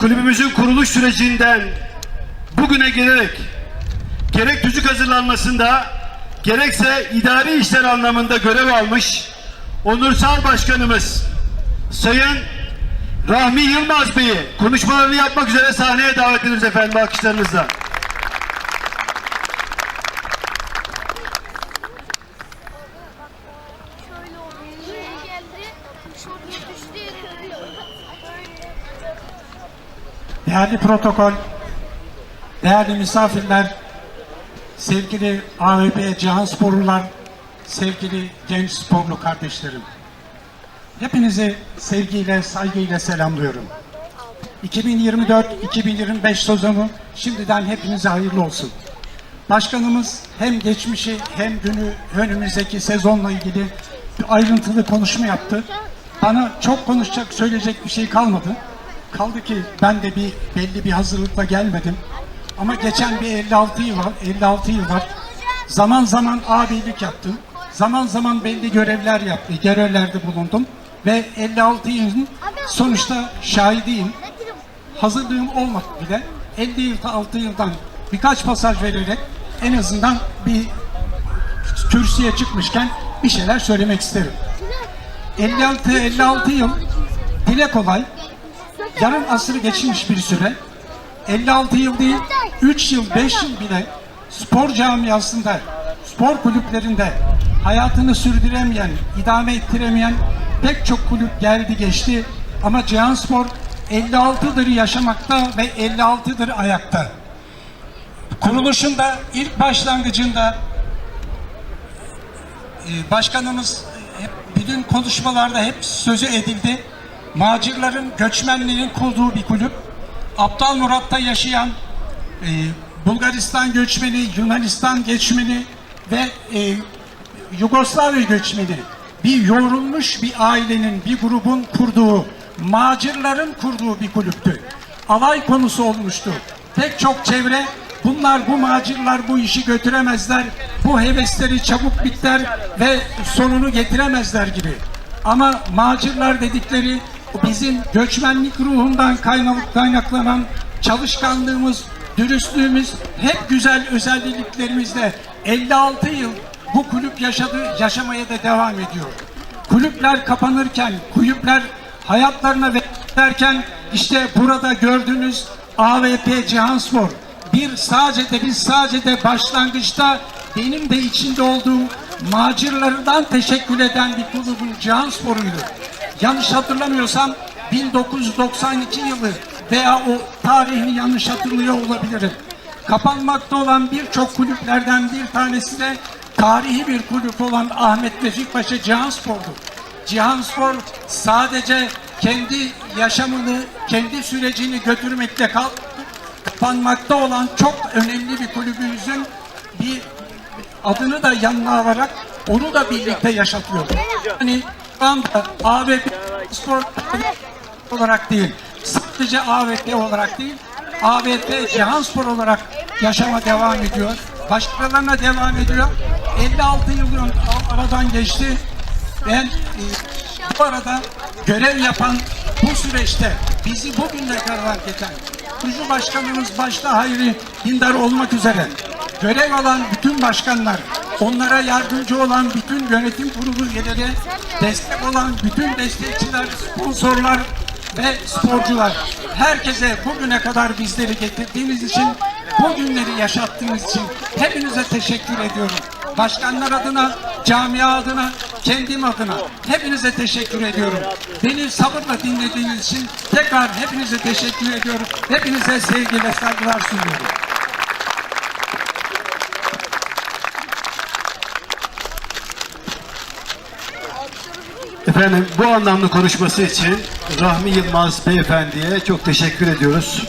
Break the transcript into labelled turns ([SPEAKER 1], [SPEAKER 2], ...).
[SPEAKER 1] kulübümüzün kuruluş sürecinden bugüne gelerek gerek tüzük hazırlanmasında gerekse idari işler anlamında görev almış onursal başkanımız Sayın Rahmi Yılmaz Bey'i konuşmalarını yapmak üzere sahneye davet ediyoruz efendim alkışlarınızla.
[SPEAKER 2] Şöyle oldu. Geldi. Şuraya düştü.
[SPEAKER 3] Değerli protokol, değerli misafirler, sevgili AVP Cihan Sporlular, sevgili genç sporlu kardeşlerim. Hepinizi sevgiyle, saygıyla selamlıyorum. 2024-2025 sezonu şimdiden hepinize hayırlı olsun. Başkanımız hem geçmişi hem günü önümüzdeki sezonla ilgili bir ayrıntılı konuşma yaptı. Bana çok konuşacak, söyleyecek bir şey kalmadı. Kaldı ki ben de bir belli bir hazırlıkla gelmedim. Ama geçen bir 56 yıl var, 56 yıl var. Zaman zaman abilik yaptım. Zaman zaman belli görevler yaptım, görevlerde bulundum. Ve 56 yılın sonuçta şahidiyim hazırlığım olmadı bile 56 yıldan birkaç pasaj vererek en azından bir kürsüye çıkmışken bir şeyler söylemek isterim. 56 56 yıl dile kolay yarım asırı geçmiş bir süre 56 yıl değil 3 yıl 5 yıl bile spor camiasında spor kulüplerinde hayatını sürdüremeyen idame ettiremeyen pek çok kulüp geldi geçti ama Cihan Spor 56'dır yaşamakta ve 56'dır ayakta. Kuruluşunda ilk başlangıcında e, başkanımız hep bütün konuşmalarda hep sözü edildi. Macirlerin, göçmenlerin kurduğu bir kulüp. Aptal Murat'ta yaşayan e, Bulgaristan göçmeni, Yunanistan göçmeni ve e, Yugoslavya göçmeni bir yoğrulmuş bir ailenin, bir grubun kurduğu, macirlerin kurduğu bir kulüptü. Alay konusu olmuştu. Pek çok çevre bunlar bu macirler bu işi götüremezler, bu hevesleri çabuk biter ve sonunu getiremezler gibi. Ama macirler dedikleri bizim göçmenlik ruhundan kaynaklanan çalışkanlığımız, dürüstlüğümüz hep güzel özelliklerimizle 56 yıl bu kulüp yaşadı, yaşamaya da devam ediyor. Kulüpler kapanırken, kulüpler hayatlarına verirken işte burada gördüğünüz AVP Cihanspor bir sadece de biz sadece de başlangıçta benim de içinde olduğum macirlardan teşekkür eden bir kulübün Cihanspor'uydu. Yanlış hatırlamıyorsam 1992 yılı veya o tarihini yanlış hatırlıyor olabilirim. Kapanmakta olan birçok kulüplerden bir tanesi de tarihi bir kulüp olan Ahmet Vefik Paşa Cihanspor'du. Cihanspor sadece kendi yaşamını, kendi sürecini götürmekle kal kapanmakta olan çok önemli bir kulübümüzün bir adını da yanına alarak onu da birlikte yaşatıyor. Yani anda AVP spor olarak değil, sadece AVP olarak değil, AVP Cihanspor olarak yaşama devam ediyor. Başkalarına devam ediyor. 56 yıl aradan geçti. Ben e, bu arada görev yapan bu süreçte bizi bugüne kadar getiren kurucu başkanımız başta Hayri Dindar olmak üzere görev alan bütün başkanlar, onlara yardımcı olan bütün yönetim kurulu üyeleri, destek olan bütün destekçiler, sponsorlar ve sporcular. Herkese bugüne kadar bizleri getirdiğiniz için, bu günleri yaşattığınız için hepinize teşekkür ediyorum. Başkanlar adına, camia adına, kendim adına hepinize teşekkür ediyorum. Beni sabırla dinlediğiniz için tekrar hepinize teşekkür ediyorum. Hepinize sevgiyle saygılar sunuyorum.
[SPEAKER 1] Efendim bu anlamlı konuşması için Rahmi Yılmaz beyefendiye çok teşekkür ediyoruz.